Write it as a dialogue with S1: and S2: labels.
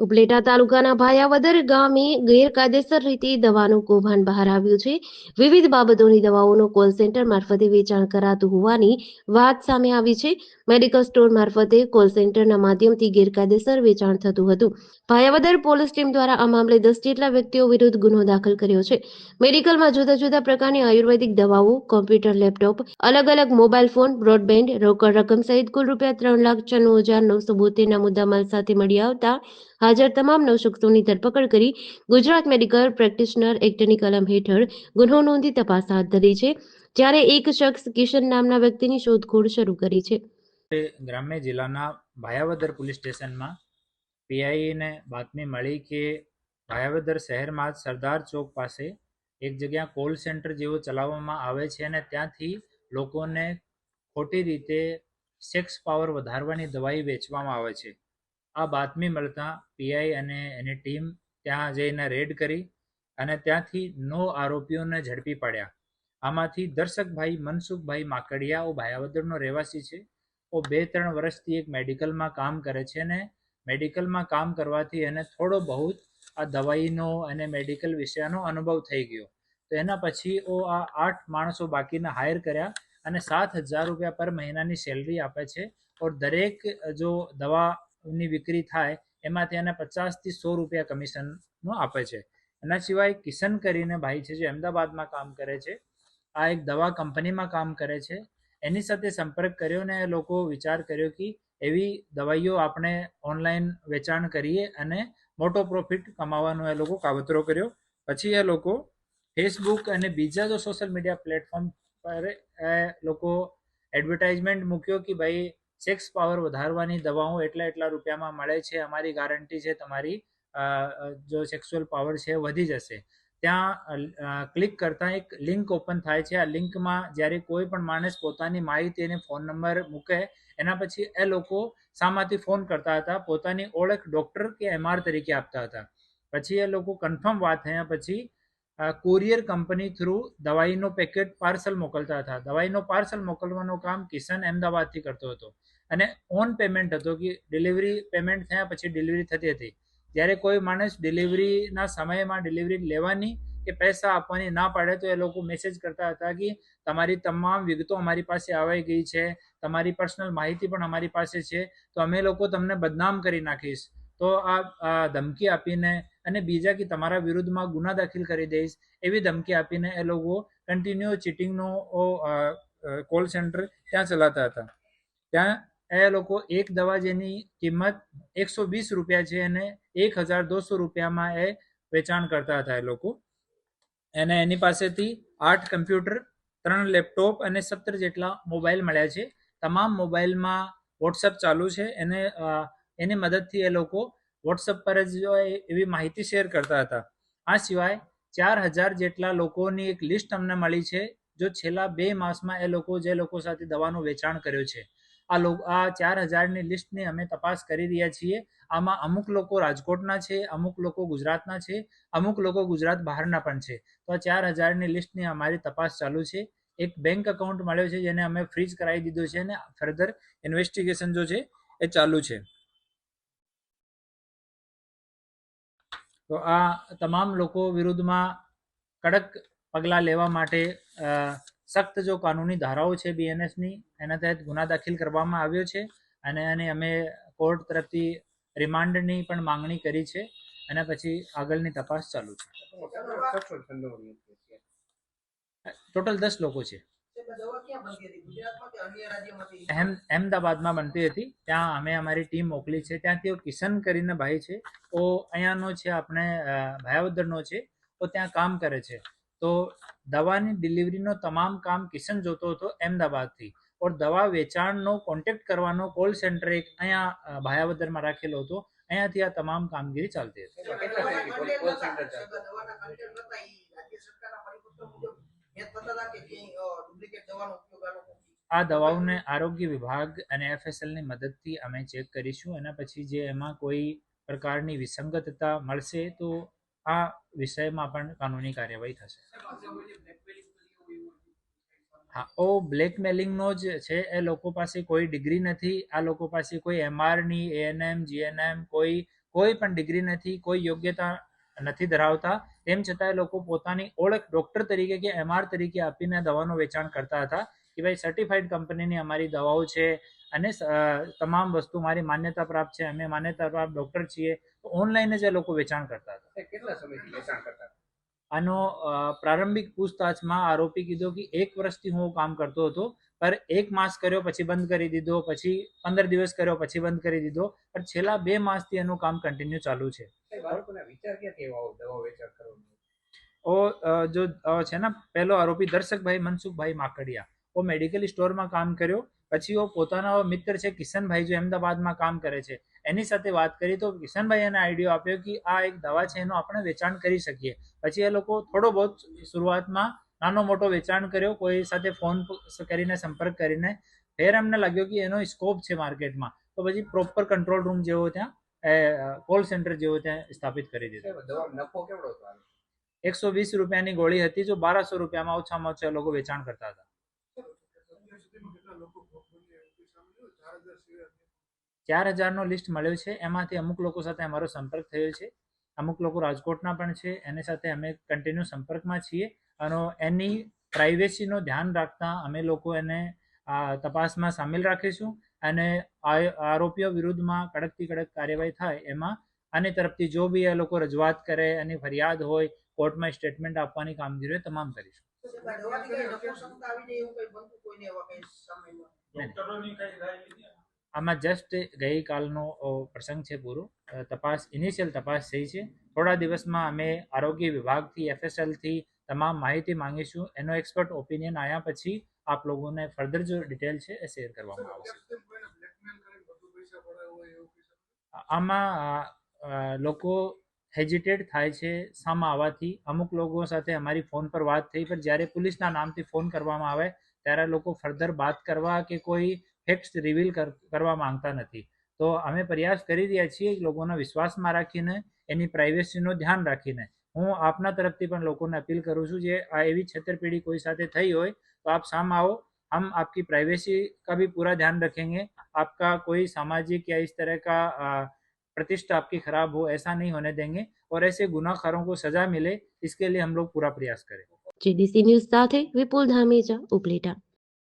S1: ઉપલેટા તાલુકાના ભાયાવદર ગામે ગેરકાયદેસર રીતે દવાનું કૌભાંડ બહાર આવ્યું છે. વિવિધ બાબતોની દવાઓનો કોલ સેન્ટર મારફતે વેચાણ કરાતું હોવાની વાત સામે આવી છે. મેડિકલ સ્ટોર મારફતે કોલ સેન્ટરના માધ્યમથી ગેરકાયદેસર વેચાણ થતું હતું. ભાયાવદર પોલીસ ટીમ દ્વારા આ મામલે દસ જેટલા વ્યક્તિઓ વિરુદ્ધ ગુનો દાખલ કર્યો છે. મેડિકલમાં જુદા જુદા પ્રકારની આયુર્વેદિક દવાઓ કોમ્પ્યુટર લેપટોપ અલગ અલગ મોબાઈલ ફોન બ્રોડબેન્ડ રોકડ રકમ સહિત કુલ રૂપિયા ત્રણ લાખ છન્નું હજાર નવસો બોતેરના મુદ્દામાલ સાથે મળી આવતા હાજર તમામ નવશક્તોની ધરપકડ કરી ગુજરાત મેડિકલ પ્રેક્ટિશનર એક્ટની કલમ હેઠળ ગુનો નોંધી તપાસ હાથ ધરી છે, જ્યારે એક શખ્સ કિશન નામના વ્યક્તિની શોધખોળ શરૂ કરી છે.
S2: ગ્રામ્ય જિલ્લાના ભાયાવદર પોલીસ સ્ટેશનમાં પીઆઈને બાતમી મળી કે ભાયાવદર શહેરમાં સરદાર ચોક પાસે એક જગ્યા કોલ સેન્ટર જેવો ચલાવવામાં આવે છે અને ત્યાંથી લોકોને ખોટી રીતે સેક્સ પાવર વધારવાની દવાઈ વેચવામાં આવે છે. આ બાતમી મળતા પીઆઈ અને એની ટીમ ત્યાં જઈને રેડ કરી અને ત્યાંથી નવ આરોપીઓને ઝડપી પાડ્યા. આમાંથી દર્શકભાઈ મનસુખભાઈ માકડિયા, ઓ ભાયાવદરનો રહેવાસી છે. ઓ બે ત્રણ વર્ષથી એક મેડિકલમાં કામ કરે છે અને મેડિકલમાં કામ કરવાથી એને થોડો બહુ આ દવાઈનો અને મેડિકલ વિષયનો અનુભવ થઈ ગયો. તો એના પછી ઓ આ આઠ માણસો બાકીના હાયર કર્યા અને સાત હજાર રૂપિયા પર મહિનાની સેલરી આપે છે. ઓર દરેક જો દવાની વિક્રી થાય, એમાંથી એને પચાસથી સો રૂપિયા કમિશનનું આપે છે. એના સિવાય કિશન કરીને ભાઈ છે જે અમદાવાદમાં કામ કરે છે. આ એક દવા કંપનીમાં કામ કરે છે. એની સાથે સંપર્ક કર્યો ને લોકો વિચાર કર્યો કે એવી દવાઈઓ આપણે ઓનલાઈન વેચાણ કરીએ અને મોટો પ્રોફિટ કમાવાનો એ લોકો કાવતરો કર્યો. પછી એ લોકો ફેસબુક અને બીજા જો સોશિયલ મીડિયા પ્લેટફોર્મ પર લોકો એડવર્ટાઇઝમેન્ટ મૂક્યો કે ભાઈ સેક્સ પાવર વધારવાની દવાઓ એટલા એટલા રૂપિયામાં મળે છે. અમારી ગારંટી છે તમારી જો સેક્સ્યુઅલ પાવર છે વધી જશે. ત્યાં ક્લિક કરતાં એક લિંક ઓપન થાય છે. આ લિંકમાં જ્યારે કોઈ પણ માણસ પોતાની માહિતી અને ફોન નંબર મૂકે, એના પછી એ લોકો શામાંથી ફોન કરતા હતા. પોતાની ઓળખ ડૉક્ટર કે એમઆર તરીકે આપતા હતા. પછી એ લોકો કન્ફર્મ વાત થયા પછી કુરિયર કંપની થ્રુ દવાઈનો પેકેટ પાર્સલ મોકલતા હતા. દવાઈનો પાર્સલ મોકલવાનું કામ કિશન અમદાવાદથી કરતો હતો. અને ઓન પેમેન્ટ હતો કે ડિલિવરી પેમેન્ટ થયા પછી ડિલિવરી થતી હતી. જ્યારે કોઈ માણસ ડિલિવરીના સમયમાં ડિલિવરી લેવાની કે પૈસા આપવાની ના પાડે તો એ લોકો મેસેજ કરતા હતા કે તમારી તમામ વિગતો અમારી પાસે આવી ગઈ છે. તમારી પર્સનલ માહિતી પણ અમારી પાસે છે. તો અમે લોકો તમને બદનામ કરી નાખીશ. તો આ ધમકી આપીને અને બીજા કે તમારા વિરુદ્ધમાં ગુના દાખલ કરી દઈશ, એવી ધમકી આપીને એ લોકો કન્ટિન્યુ ચીટિંગનો કોલ સેન્ટર ત્યાં ચલાવતા હતા. ત્યાં એ લોકો એક દવા જેની કિંમત એકસો વીસ રૂપિયા છે અને એક હજાર દોસો રૂપિયામાં એ વેચાણ કરતા હતા એ લોકો. અને એની પાસેથી આઠ કમ્પ્યુટર, ત્રણ લેપટોપ અને સત્તર જેટલા મોબાઈલ મળ્યા છે. તમામ મોબાઈલમાં વોટ્સઅપ ચાલુ છે. એને એની મદદથી એ લોકો વોટ્સઅપ પર જ એવી માહિતી શેર કરતા હતા. આ સિવાય ચાર હજાર જેટલા લોકોની એક લિસ્ટ અમને મળી છે, જો છેલ્લા બે માસમાં એ લોકો જે લોકો સાથે દવાનું વેચાણ કર્યું છે. આ લોકો આ ચાર હજારની લિસ્ટની અમે તપાસ કરી રહ્યા છીએ. આમાં અમુક લોકો રાજકોટના છે, અમુક લોકો ગુજરાતના છે, અમુક લોકો ગુજરાત બહારના પણ છે. તો આ ચાર હજારની લિસ્ટની અમારી તપાસ ચાલુ છે. એક બેંક એકાઉન્ટ મળ્યો છે જેને અમે ફ્રીજ કરાવી દીધું છે અને ફર્ધર ઇન્વેસ્ટિગેશન જો છે એ ચાલુ છે. તો આ તમામ લોકો વિરુદ્ધમાં કડક પગલાં લેવા માટે સખ્ત જો કાનૂની ધારાઓ છે બીએનએસની એના તહેત ગુના દાખલ કરવામાં આવ્યો છે અને અને અમે કોર્ટ તરફથી રિમાન્ડની પણ માંગણી કરી છે અને પછી આગળની તપાસ ચાલુ છે? ટોટલ દસ લોકો છે. અહેમ અહેમદાબાદમાં બનતી હતી. ત્યાં અમે અમારી ટીમ મોકલી છે. ત્યાંથી તેઓ કિશન કરીને ભાઈ છે. ઓ અહીંયાનો છે આપણે ભાયાવદરનો છે. તો ત્યાં કામ કરે છે. તો દવાની ડિલિવરીનો તમામ કામ કિશન જોતો હતો અહેમદાબાદથી. ઓર દવા વેચાણનો કોન્ટેક્ટ કરવાનો કોલ સેન્ટર એક અહીંયા ભાયાવદરમાં રાખેલો હતો. અહીંયાથી આ તમામ કામગીરી ચાલતી હતી. આ દવાઓને આરોગ્ય વિભાગ અને એફએસએલની મદદથી અમે ચેક કરીશું. એના પછી જે એમાં કોઈ પ્રકારની વિસંગતતા મળશે તો આ વિષયમાં પણ કાનૂની કાર્યવાહી થશે. હા ઓ બ્લેકમેલિંગનો જ છે. એ લોકો પાસે કોઈ ડિગ્રી નથી. આ લોકો પાસે કોઈ એમઆરની એએનએમ જીએનએમ કોઈ કોઈ પણ ડિગ્રી નથી. કોઈ યોગ્યતા નથી ધરાવતા. તેમ છતાં એ લોકો પોતાની ઓળખ ડોક્ટર તરીકે કે એમઆર તરીકે આપીને દવાનું વેચાણ કરતા હતા કે ભાઈ સર્ટિફાઈડ કંપનીની અમારી દવાઓ છે અને તમામ વસ્તુ મારી માન્યતા પ્રાપ્ત છે અમે માન્યતા પ્રાપ્ત ડોક્ટર છીએ. તો ઓનલાઈન જ એ લોકો વેચાણ કરતા હતા.
S3: કેટલા સમયથી વેચાણ કરતા
S2: આનો પ્રારંભિક પૂછતાછમાં આરોપી કીધો કે એક વર્ષથી હું કામ કરતો હતો પર એક માસ કર્યો પછી બંધ કરી દીધો પછી પંદર દિવસ કર્યો પછી બંધ કરી દીધો પણ છેલ્લા બે માસથી એનું કામ કન્ટિન્યુ ચાલુ છે. ઓ જો છે ને, પહેલો આરોપી દર્શકભાઈ મનસુખભાઈ માકડિયા. ઓ મેડિકલ સ્ટોરમાં કામ કર્યો, પછી ઓ પોતાના મિત્ર છે કિશનભાઈ જો અમદાવાદમાં કામ કરે છે. એની સાથે વાત કરી તો કિશનભાઈ એને આઈડિયો આપ્યો કે આ એક દવા છે, એનું આપણે વેચાણ કરી શકીએ. પછી એ લોકો થોડો બહુ શરૂઆતમાં નાનો મોટો વેચાણ કર્યો, કોઈ સાથે ફોન કરીને સંપર્ક કરીને. ફેર એમને લાગ્યો કે એનો સ્કોપ છે માર્કેટમાં તો પછી પ્રોપર કંટ્રોલ રૂમ જેવો ત્યાં કોલ સેન્ટર જેવું ત્યાં સ્થાપિત કરી દીધું.
S3: નફો કેવડો હતો
S2: એકસો વીસ રૂપિયાની ગોળી હતી જો બારસો રૂપિયામાં ઓછામાં ઓછા લોકો વેચાણ કરતા હતા. ચાર હજારનો લિસ્ટ મળ્યો છે. એમાંથી અમુક લોકો સાથે અમારો સંપર્ક થયો છે. અમુક લોકો રાજકોટના પણ છે. એની સાથે અમે કન્ટિન્યુ સંપર્કમાં છીએ. અને એની પ્રાઇવેસીનું ધ્યાન રાખતા અમે લોકો એને આ તપાસમાં સામેલ રાખીશું. અને આરોપીઓ વિરુદ્ધમાં કડકથી કડક કાર્યવાહી થાય એમાં આની તરફથી જો બી એ લોકો રજૂઆત કરે, એની ફરિયાદ હોય, કોર્ટમાં સ્ટેટમેન્ટ આપવાની કામગીરી તમામ કરીશું. આમાં જસ્ટ ગઈકાલનો પ્રસંગ છે પૂરો. તપાસ ઇનિશિયલ તપાસ થઈ છે. થોડા દિવસમાં અમે આરોગ્ય વિભાગથી એફએસએલથી તમામ માહિતી માંગીશું. એનો એક્સપર્ટ ઓપિનિયન આવ્યા પછી આપ લોકોને ફર્ધર જો ડિટેલ છે એ શેર કરવામાં આવશે. આમાં લોકો હેજિટેટ થાય છે સામા આવવાથી. અમુક લોકો સાથે અમારી ફોન પર વાત થઈ, પણ જ્યારે પોલીસના નામથી ફોન કરવામાં આવે, ત્યારે લોકો ફર્ધર વાત કરવા કે કોઈ ફેક્ટ્સ રિવીલ કરવા માંગતા નથી. તો અમે પ્રયાસ કરી રહ્યા છીએ લોકોના વિશ્વાસમાં રાખીને, એની પ્રાઇવેસીનું ધ્યાન રાખીને. હું આપના તરફથી પણ લોકોને અપીલ કરું છું જે આ એવી છેતરપિંડી કોઈ સાથે થઈ હોય તો આપ સામે આવો हम आपकी प्राइवेसी का भी पूरा ध्यान रखेंगे आपका कोई सामाजिक या इस तरह का अ, प्रतिष्ठा आपकी खराब हो ऐसा नहीं होने देंगे और ऐसे गुनाहगारों को सजा मिले इसके लिए हम लोग पूरा प्रयास करें
S1: જેડીસી ન્યૂઝ સાથે વિપુલ ધામેજા ઉપલેટા